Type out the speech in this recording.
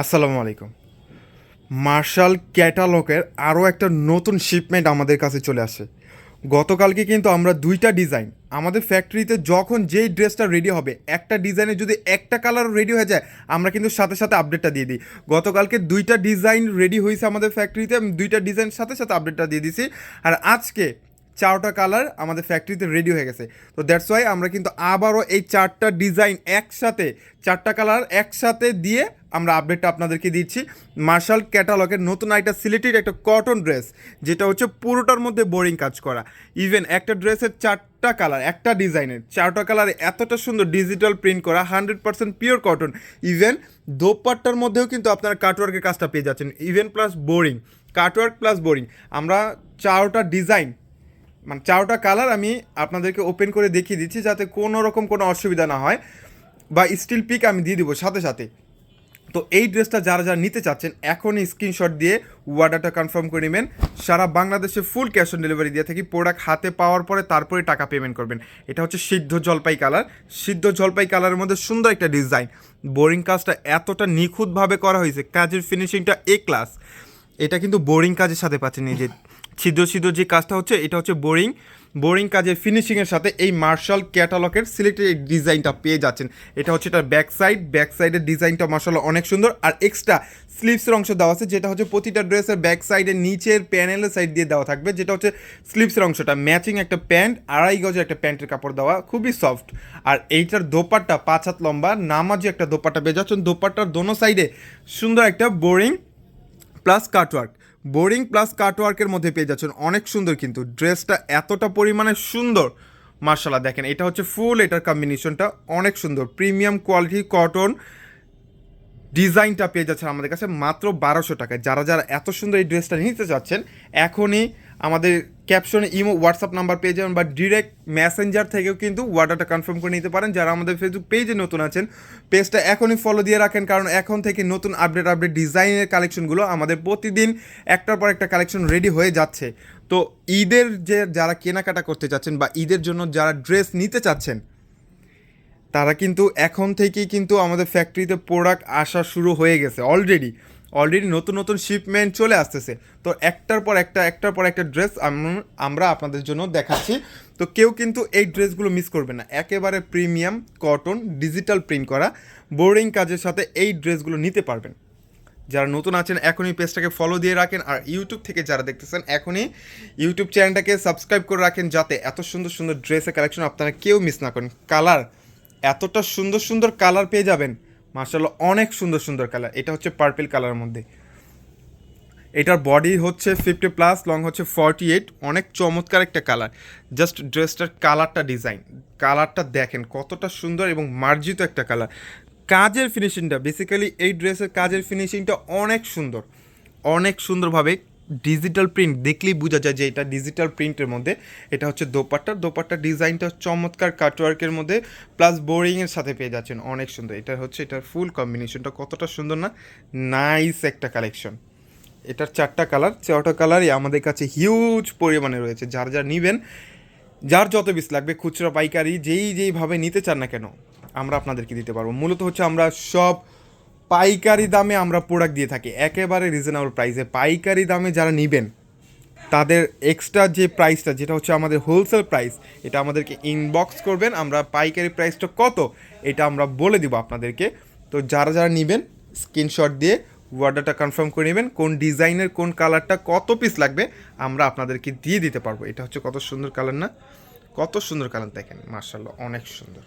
আসসালামু আলাইকুম। মার্শাল ক্যাটালগের আরও একটা নতুন শিপমেন্ট আমাদের কাছে চলে আসে। গতকালকে কিন্তু আমরা দুইটা ডিজাইন আমাদের ফ্যাক্টরিতে যখন যেই ড্রেসটা রেডি হবে, একটা ডিজাইনে যদি একটা কালার রেডি হয়ে যায়, আমরা কিন্তু সাথে সাথে আপডেটটা দিয়ে দিই। গতকালকে দুইটা ডিজাইন রেডি হয়েছে আমাদের ফ্যাক্টরিতে আমি দুইটা ডিজাইন সাথে সাথে আপডেটটা দিয়ে দিছি। আর আজকে চারটা কালার আমাদের ফ্যাক্টরিতে রেডি হয়ে গেছে। তো দ্যাটস ওয়াই আমরা কিন্তু আবারও এই চারটা ডিজাইন একসাথে, চারটা কালার একসাথে দিয়ে আমরা আপডেটটা আপনাদেরকে দিচ্ছি। মার্শাল ক্যাটালগের নতুন একটা সিলেটেড একটা কটন ড্রেস যেটা হচ্ছে পুরোটার মধ্যে বোরিং কাজ করা। ইভেন একটা ড্রেসের চারটা কালার একটা ডিজাইনের চারটা কালার এতটা সুন্দর ডিজিটাল প্রিন্ট করা hundred percent pure cotton even দোপাট্টার মধ্যেও কিন্তু আপনারা কাটওয়ার্কের কাজটা পেয়ে যাচ্ছেন। Even plus boring cutwork plus boring আমরা চারটা ডিজাইন মানে চারটা কালার আমি আপনাদেরকে ওপেন করে দেখিয়ে দিচ্ছি যাতে কোনো রকম কোনো অসুবিধা না হয় বা স্টিল পিক আমি দিয়ে দিব সাথে সাথে। তো এই ড্রেসটা যারা যারা নিতে চাচ্ছেন, এখনই স্ক্রিনশট দিয়ে অর্ডারটা কনফার্ম করে নেবেন। সারা বাংলাদেশে ফুল ক্যাশ অন ডেলিভারি দিয়ে থাকি প্রোডাক্ট হাতে পাওয়ার পরে তারপরে টাকা পেমেন্ট করবেন। এটা হচ্ছে সিদ্ধ জলপাই কালার সিদ্ধ জলপাই কালারের মধ্যে সুন্দর একটা ডিজাইন বোরিং কাজটা এতটা নিখুঁতভাবে করা হয়েছে, কাজের ফিনিশিংটা এ ক্লাস এটা কিন্তু বোরিং কাজের সাথে পাচ্ছেন এই যে ছিদ্র ছিদ্র যে কাজটা হচ্ছে, এটা হচ্ছে বোরিং। বোরিং কাজের ফিনিশিংয়ের সাথে এই মার্শাল ক্যাটালগের সিলেক্টেড ডিজাইনটা পেয়ে যাচ্ছেন। এটা হচ্ছে এটার ব্যাক সাইড ব্যাক সাইডের ডিজাইনটা মার্শাল অনেক সুন্দর। আর এক্সট্রা স্লিপসের অংশ দেওয়া আছে, যেটা হচ্ছে প্রতিটা ড্রেসের ব্যাক সাইডের নিচের প্যানেলের সাইড দিয়ে দেওয়া থাকবে। যেটা হচ্ছে স্লিপসের অংশটা। ম্যাচিং একটা প্যান্ট আড়াই গজের একটা প্যান্টের কাপড় দেওয়া, খুবই সফট আর এইটার দোপাট্টা পাঁচ হাত লম্বা, নামাজি একটা দোপাট্টা পেয়ে যাচ্ছেন। দোপাট্টার দোনো সাইডে সুন্দর একটা boring plus cutwork boring plus কাটওয়ার্কের মধ্যে পেয়ে যাচ্ছেন অনেক সুন্দর কিন্তু ড্রেসটা এতটা পরিমাণে সুন্দর, মার্শাল্লাহ দেখেন, এটা হচ্ছে ফুল, এটার কম্বিনেশনটা অনেক সুন্দর প্রিমিয়াম কোয়ালিটি কটন ডিজাইনটা পেয়ে যাচ্ছেন আমাদের কাছে মাত্র বারোশো টাকায়। যারা যারা এত সুন্দর এই ড্রেসটা নিতে চাচ্ছেন, এখনই আমাদের ক্যাপশনে ইমো হোয়াটসঅ্যাপ নাম্বার পেয়ে যাবেন বা ডিরেক্ট মেসেঞ্জার থেকেও কিন্তু অর্ডারটা কনফার্ম করে নিতে পারেন। যারা আমাদের ফেসবুক পেজে নতুন আছেন পেজটা এখনই ফলো দিয়ে রাখেন, কারণ এখন থেকে নতুন আপডেট আপডেট ডিজাইনের কালেকশনগুলো আমাদের প্রতিদিন একটার পর একটা কালেকশন রেডি হয়ে যাচ্ছে। তো ঈদের যে যারা কেনাকাটা করতে চাচ্ছেন বা ঈদের জন্য যারা ড্রেস নিতে চাচ্ছেন, তারা কিন্তু এখন থেকেই কিন্তু আমাদের ফ্যাক্টরিতে প্রোডাক্ট আসা শুরু হয়ে গেছে অলরেডি অলরেডি নতুন নতুন শিপমেন্ট চলে আসতেছে। তো একটার পর একটা, একটার পর একটা ড্রেস আমরা আপনাদের জন্য দেখাচ্ছি। তো কেউ কিন্তু এই ড্রেসগুলো মিস করবে না। একেবারে প্রিমিয়াম কটন ডিজিটাল প্রিন্ট করা বোর্ডিং কাজের সাথে এই ড্রেসগুলো নিতে পারবেন। যারা নতুন আছেন, এখনই পেজটাকে ফলো দিয়ে রাখেন। আর ইউটিউব থেকে যারা দেখতেছেন, এখনই ইউটিউব চ্যানেলটাকে সাবস্ক্রাইব করে রাখেন, যাতে এত সুন্দর সুন্দর ড্রেসের কালেকশন আপনারা কেউ মিস না করেন। কালার এতটা সুন্দর সুন্দর কালার পেয়ে যাবেন। মার্শাল্লাহ অনেক সুন্দর সুন্দর কালার এটা হচ্ছে পার্পেল কালারের মধ্যে। এটার বডি হচ্ছে ফিফটি প্লাস লং হচ্ছে ফর্টি এইট অনেক চমৎকার একটা কালার জাস্ট ড্রেসটার কালারটা ডিজাইন কালারটা দেখেন কতটা সুন্দর এবং মার্জিত একটা কালার কাজের ফিনিশিংটা বেসিক্যালি এই ড্রেসের কাজের ফিনিশিংটা অনেক সুন্দর। অনেক সুন্দরভাবে ডিজিটাল প্রিন্ট দেখলেই বোঝা যায় যে এটা ডিজিটাল প্রিন্টের মধ্যে, এটা হচ্ছে দোপাট্টা। দোপাট্টার ডিজাইনটা চমৎকার কাটওয়ার্কের মধ্যে প্লাস বোরিংয়ের সাথে পেয়ে যাচ্ছেন, অনেক সুন্দর। এটা হচ্ছে, এটার ফুল কম্বিনেশনটা কতটা সুন্দর না? নাইস একটা কালেকশন এটার চারটা কালার চারটা কালারই আমাদের কাছে হিউজ পরিমাণে রয়েছে। যার যা নিবেন, যার যত পিস লাগবে, খুচরা পাইকারি, যেই, যেইভাবে নিতে চান না কেন, আমরা আপনাদেরকে দিতে পারব। মূলত হচ্ছে আমরা সব পাইকারি দামে আমরা প্রোডাক্ট দিয়ে থাকি। একেবারে রিজনেবল প্রাইসে পাইকারি দামে যারা নেবেন, তাদের এক্সট্রা যে প্রাইসটা যেটা হচ্ছে আমাদের হোলসেল প্রাইস এটা আমাদেরকে ইনবক্স করবেন। আমরা পাইকারি প্রাইসটা কত, এটা আমরা বলে দিব আপনাদেরকে। তো যারা যারা নেবেন স্ক্রিনশট দিয়ে অর্ডারটা কনফার্ম করে নেবেন, কোন ডিজাইনের কোন কালারটা কত পিস লাগবে, আমরা আপনাদেরকে দিয়ে দিতে পারব। এটা হচ্ছে কত সুন্দর কালার না? কত সুন্দর কালার দেখেন মার্শাল্লাহ অনেক সুন্দর।